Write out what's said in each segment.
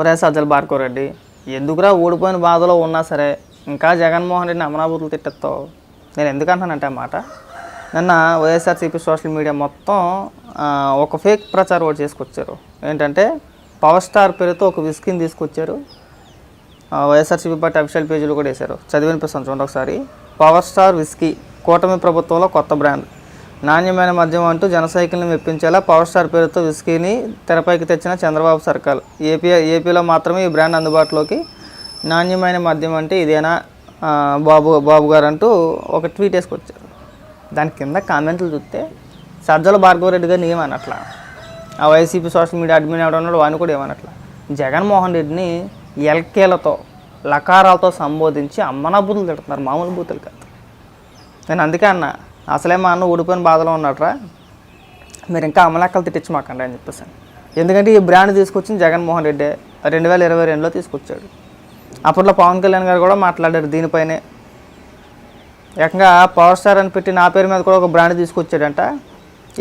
ఒరే సజ్జల భార్గవరెడ్డి ఎందుకురా ఓడిపోయిన బాధలో ఉన్నా సరే ఇంకా జగన్మోహన్ రెడ్డిని అమరాబూతులు తిట్టేస్తావు? నేను ఎందుకు అంటానంటే మాట? నిన్న వైఎస్ఆర్సీపీ సోషల్ మీడియా మొత్తం ఒక ఫేక్ ప్రచారం ఒకటి చేసుకొచ్చారు. ఏంటంటే పవర్ స్టార్ పేరుతో ఒక విస్కిన్ తీసుకొచ్చారు. వైఎస్ఆర్సీపీ పార్టీ అఫీషియల్ పేజీలు కూడా వేశారు. చదివినిపిస్తాను చూడండి ఒకసారి. పవర్ స్టార్ విస్కీ కూటమి ప్రభుత్వంలో కొత్త బ్రాండ్. నాణ్యమైన మద్యం అంటూ జనసైకిల్ని మెప్పించేలా పవర్ స్టార్ పేరుతో విస్కీని తెరపైకి తెచ్చిన చంద్రబాబు సర్కార్. ఏపీ ఏపీలో మాత్రమే ఈ బ్రాండ్ అందుబాటులోకి నాణ్యమైన మద్యం అంటే ఇదేనా? బాబు బాబు గారు అంటూ ఒక ట్వీట్ వేసుకొచ్చారు. దాని కింద కామెంట్లు చూస్తే సజ్జల భార్గవరెడ్డి గారిని ఏమనట్లా? ఆ వైసీపీ సోషల్ మీడియా అడ్మిన్ ఎవడ ఉన్నాడు వాడిని కూడా ఏమనట్లా? జగన్మోహన్ రెడ్డిని ఎల్కేలతో లకారాలతో సంబోధించి అమ్మనా బూతులు తిడుతున్నారు మామూలు బూతులు కాదు. నేను అందుకే అన్నా అసలే మా అన్న ఊడిపోయిన బాధలో ఉన్నట్రా మీరు ఇంకా అమలక్కలు తిట్టించి మాకండి అని చెప్పేసి. ఎందుకంటే ఈ బ్రాండ్ తీసుకొచ్చింది జగన్మోహన్ రెడ్డి. రెండు వేల ఇరవై రెండులో తీసుకొచ్చాడు. అప్పట్లో పవన్ కళ్యాణ్ గారు కూడా మాట్లాడారు దీనిపైనే. ఏకంగా పవర్ స్టార్ అని పెట్టి నా పేరు మీద కూడా ఒక బ్రాండ్ తీసుకొచ్చాడంట.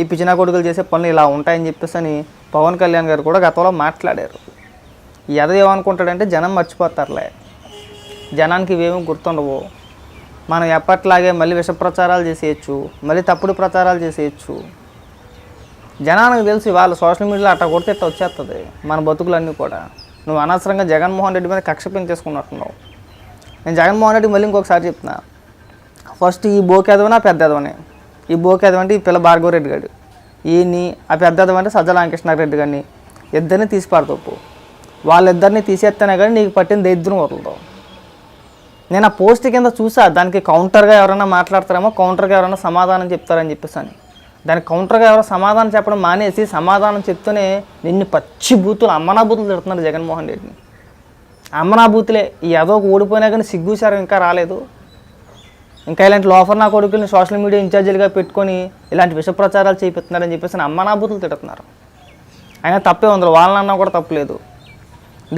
ఈ పిజినా కొడుకులు చేసే పనులు ఇలా ఉంటాయని చెప్పేసి అని పవన్ కళ్యాణ్ గారు కూడా గతంలో మాట్లాడారు. ఎద ఏమనుకుంటాడంటే జనం మర్చిపోతారులే. జనానికి ఇవేమీ గుర్తుండవు. మనం ఎప్పట్లాగే మళ్ళీ విష ప్రచారాలు చేసేయచ్చు మళ్ళీ తప్పుడు ప్రచారాలు చేసేయచ్చు. జనానికి తెలిసి వాళ్ళు సోషల్ మీడియాలో అట్ట కొడితే ఇట్లా వచ్చేస్తుంది మన బతుకులన్నీ కూడా. నువ్వు అనవసరంగా జగన్మోహన్ రెడ్డి మీద కక్ష పెంచేసుకున్నట్టున్నావు నేను జగన్మోహన్ రెడ్డి మళ్ళీ ఇంకొకసారి చెప్తున్నా. ఫస్ట్ ఈ బోకేదవని ఆ పెద్దదవని? ఈ బోకేదవ అంటే ఈ పిల్ల భార్గవరెడ్డి గారు ఈయన్ని ఆ పెద్దదవంటే సజ్జల రామకృష్ణారెడ్డి గారిని. ఇద్దరిని తీసి పారతప్పు వాళ్ళిద్దరిని తీసేస్తేనే కానీ నీకు పట్టిన దరిద్రం వదులుతావు నేను ఆ పోస్ట్ కింద చూసా దానికి కౌంటర్గా ఎవరైనా మాట్లాడతారేమో కౌంటర్గా ఎవరైనా సమాధానం చెప్తారని చెప్పేసి అని. దానికి కౌంటర్గా ఎవరో సమాధానం చెప్పడం మానేసి సమాధానం చెప్తూనే నిన్ను పచ్చి బూతులు అమ్మనా బూతులు తిడుతున్నారు జగన్మోహన్ రెడ్డిని. అమ్మనా బూతులే ఈ ఏదో ఒక ఓడిపోయినా కానీ సిగ్గుసారం ఇంకా రాలేదు. ఇంకా ఇలాంటి లోఫర్ నా కొడుకుల్ని సోషల్ మీడియా ఇన్ఛార్జీలుగా పెట్టుకొని ఇలాంటి విష ప్రచారాలు చేపిస్తున్నారని చెప్పేసి అమ్మనా బూతులు తిడుతున్నారు. అయినా తప్పే ఉంది వాళ్ళన్నా కూడా తప్పలేదు.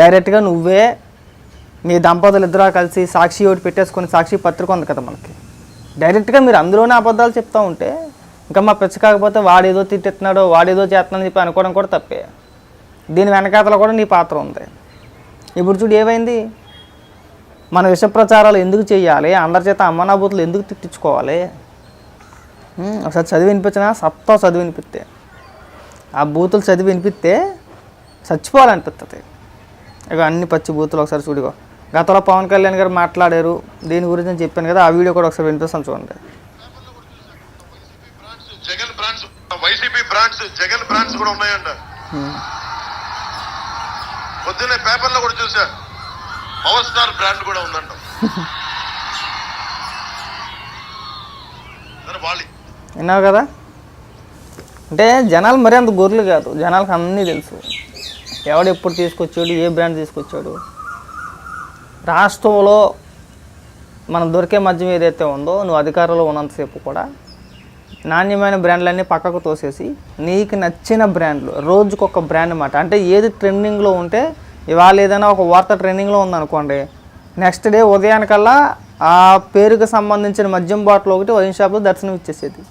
డైరెక్ట్గా నువ్వే మీ దంపతులు ఇద్దరు కలిసి సాక్షి ఒకటి పెట్టేసుకొని సాక్షి పత్రిక ఉంది కదా మనకి. డైరెక్ట్గా మీరు అందులోనే అబద్ధాలు చెప్తా ఉంటే ఇంకా మా పిచ్చ కాకపోతే వాడేదో తిట్టెత్తున్నాడో వాడేదో చేస్తున్నాడని చెప్పి అనుకోవడం కూడా తప్పే. దీని వెనకాతలో కూడా నీ పాత్ర ఉంది. ఇప్పుడు చూడు ఏమైంది? మన విష ప్రచారాలు ఎందుకు చేయాలి? అందరి చేత అమ్మనాభూతులు ఎందుకు తిట్టించుకోవాలి? ఒకసారి చదివి వినిపించినా? సత్తా చదివి వినిపిస్తే ఆ బూతులు చదివి వినిపిస్తే చచ్చిపోవాలనిపిస్తుంది ఇక అన్ని పచ్చి బూతులు ఒకసారి చూడిగో గతంలో పవన్ కళ్యాణ్ గారు మాట్లాడారు. దీని గురించి నేను చెప్పాను కదా ఆ వీడియో కూడా ఒకసారి వినిపిస్తాను చూడండి. Jagan brands YCP brands Jagan brands కూడా ఉన్నాయంట. పొద్దున్నే పేపర్లో కూడా చూసా. పవర్ స్టార్ బ్రాండ్ కూడా ఉందంట. విన్నావు కదా? అంటే జనాలు మరీ అంత గొర్రెలు కాదు. జనాలకు అన్నీ తెలుసు. ఎవడు ఎప్పుడు తీసుకొచ్చాడు ఏ బ్రాండ్ తీసుకొచ్చాడు. రాష్ట్రంలో మనం దొరికే మద్యం ఏదైతే ఉందో నువ్వు అధికారంలో ఉన్నంతసేపు కూడా నాణ్యమైన బ్రాండ్లన్నీ పక్కకు తోసేసి నీకు నచ్చిన బ్రాండ్లు రోజుకొక బ్రాండ్ అన్నమాట అంటే ఏది ట్రెండింగ్లో ఉంటే ఇవాళ ఏదైనా ఒక వార్త ట్రెండింగ్లో ఉందనుకోండి నెక్స్ట్ డే ఉదయానికల్లా ఆ పేరుకు సంబంధించిన మద్యం బాటిల్ ఒకటి వైన్ షాప్లో దర్శనం ఇచ్చేసేది.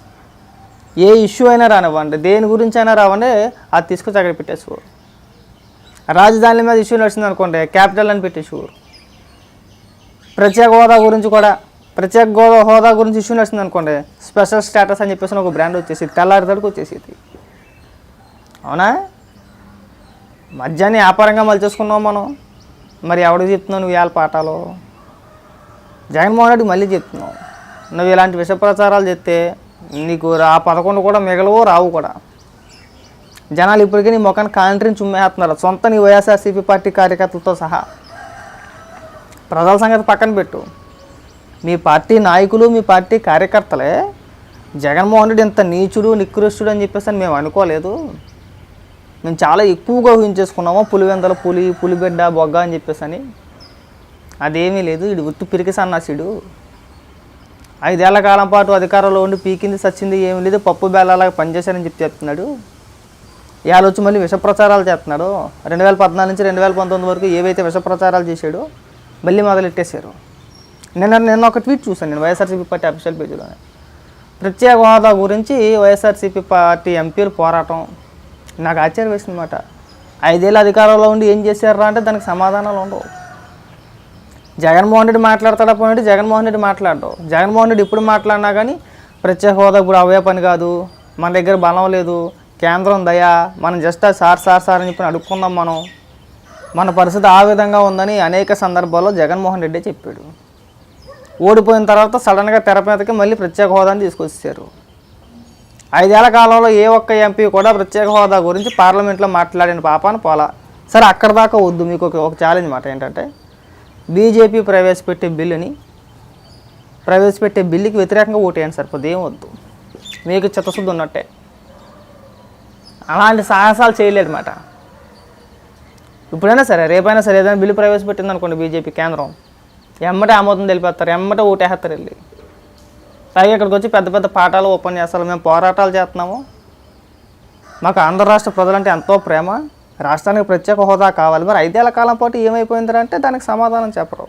ఏ ఇష్యూ అయినా రానివ్వండి దేని గురించి అయినా రావండి అది తీసుకొచ్చి అక్కడ పెట్టేసుకోరు రాజధాని మీద ఇష్యూ నడిచింది అనుకోండి క్యాపిటల్ అని పెట్టేసుకోరు ప్రత్యేక హోదా గురించి కూడా ప్రత్యేక గోదా హోదా గురించి ఇష్యూ నడిచింది అనుకోండి స్పెషల్ స్టేటస్ అని చెప్పేసి ఒక బ్రాండ్ వచ్చేసి తెల్లారి తడుకు వచ్చేసేది. అవునా? మధ్యాహ్నం వ్యాపారంగా మలిచేసుకున్నాం మనం. మరి ఎవడికి చెప్తున్నావు నువ్వు వేళ పాఠాలు? జగన్మోహన్ రెడ్డి మళ్ళీ చెప్తున్నావు. నువ్వు ఇలాంటి విష ప్రచారాలు చెప్తే నీకు ఆ పదకొండు కూడా మిగలవు రావు కూడా. జనాలు ఇప్పటికీ నీ ముఖాన్ని కాంట్రీని చుమ్మేస్తున్నారు. సొంత నీ వైఎస్ఆర్సీపీ పార్టీ కార్యకర్తలతో సహా. ప్రజల సంగతి పక్కన పెట్టు. మీ పార్టీ నాయకులు మీ పార్టీ కార్యకర్తలే జగన్మోహన్ రెడ్డి ఇంత నీచుడు నికృష్టుడు అని చెప్పేసి అని మేము అనుకోలేదు. మేము చాలా ఎక్కువగా ఊహించేసుకున్నాము పులివెందల పులి పులిబిడ్డ బొగ్గ అని చెప్పేసి అని. అదేమీ లేదు ఇడు ఉత్తు పిరికి సన్నాసిడు. ఐదేళ్ళ కాలం పాటు అధికారంలో ఉండి పీకింది సచ్చింది ఏమీ లేదు పప్పు బేలాగా పనిచేశారని చెప్పి చెప్తున్నాడు. ఇవాళ వచ్చి మళ్ళీ విష ప్రచారాలు చేస్తున్నాడు. రెండు వేల పద్నాలుగు నుంచి రెండు వేల పంతొమ్మిది వరకు ఏవైతే విష ప్రచారాలు చేశాడో మళ్ళీ మొదలెట్టేశారు. నిన్న నిన్న ఒక ట్వీట్ చూశాను నేను వైఎస్ఆర్సీపీ పార్టీ అఫీషియల్ పేజీలోనే. ప్రత్యేక హోదా గురించి వైఎస్ఆర్సీపీ పార్టీ ఎంపీలు పోరాటం నాకు ఆశ్చర్యం వేసిందన్నమాట ఐదేళ్ళు అధికారంలో ఉండి ఏం చేశారా అంటే దానికి సమాధానాలు ఉండవు. జగన్మోహన్ రెడ్డి మాట్లాడతాడా పోయినట్టు జగన్మోహన్ రెడ్డి మాట్లాడడు. జగన్మోహన్ రెడ్డి ఇప్పుడు మాట్లాడినా కానీ ప్రత్యేక హోదా ఇప్పుడు అవే పని కాదు. మన దగ్గర బలం లేదు. కేంద్రం దయా. మనం జస్ట్ ఆ సార్ సార్ సార్ అని చెప్పి అడుక్కుందాం మనం. మన పరిస్థితి ఆ విధంగా ఉందని అనేక సందర్భాల్లో జగన్మోహన్ రెడ్డి చెప్పాడు. ఓడిపోయిన తర్వాత సడన్గా తెర మీదకి మళ్ళీ ప్రత్యేక హోదాని తీసుకొచ్చారు. ఐదేళ్ళ కాలంలో ఏ ఒక్క ఎంపీ కూడా ప్రత్యేక హోదా గురించి పార్లమెంట్లో మాట్లాడిన పాపాను పోలా. సరే అక్కడ దాకా వద్దు. మీకు ఒక ఛాలెంజ్ మాట ఏంటంటే బీజేపీ ప్రవేశపెట్టే బిల్లుని ప్రవేశపెట్టే బిల్లుకి వ్యతిరేకంగా ఓటేయండి సరిపోద్ది ఏం వద్దు. మీకు చిత్తశుద్ధి ఉన్నట్టే. అలాంటి సాహసాలు చేయలేదు మాట ఇప్పుడైనా సరే రేపైనా సరే ఏదైనా బిల్లు ప్రవేశపెట్టింది అనుకోండి బీజేపీ కేంద్రం. ఎమ్మటే ఆమోదం తెలిపేస్తారు ఎమ్మట ఓటేస్తారు వెళ్ళి. పైగా ఇక్కడికి వచ్చి పెద్ద పెద్ద పాఠాలు ఉపన్యాసాలు మేము పోరాటాలు చేస్తున్నాము. మాకు ఆంధ్ర రాష్ట్ర ప్రజలంటే ఎంతో ప్రేమ. రాష్ట్రానికి ప్రత్యేక హోదా కావాలి. మరి ఐదేళ్ళ కాలం పాటు ఏమైపోయిందంటే దానికి సమాధానం చెప్పరు.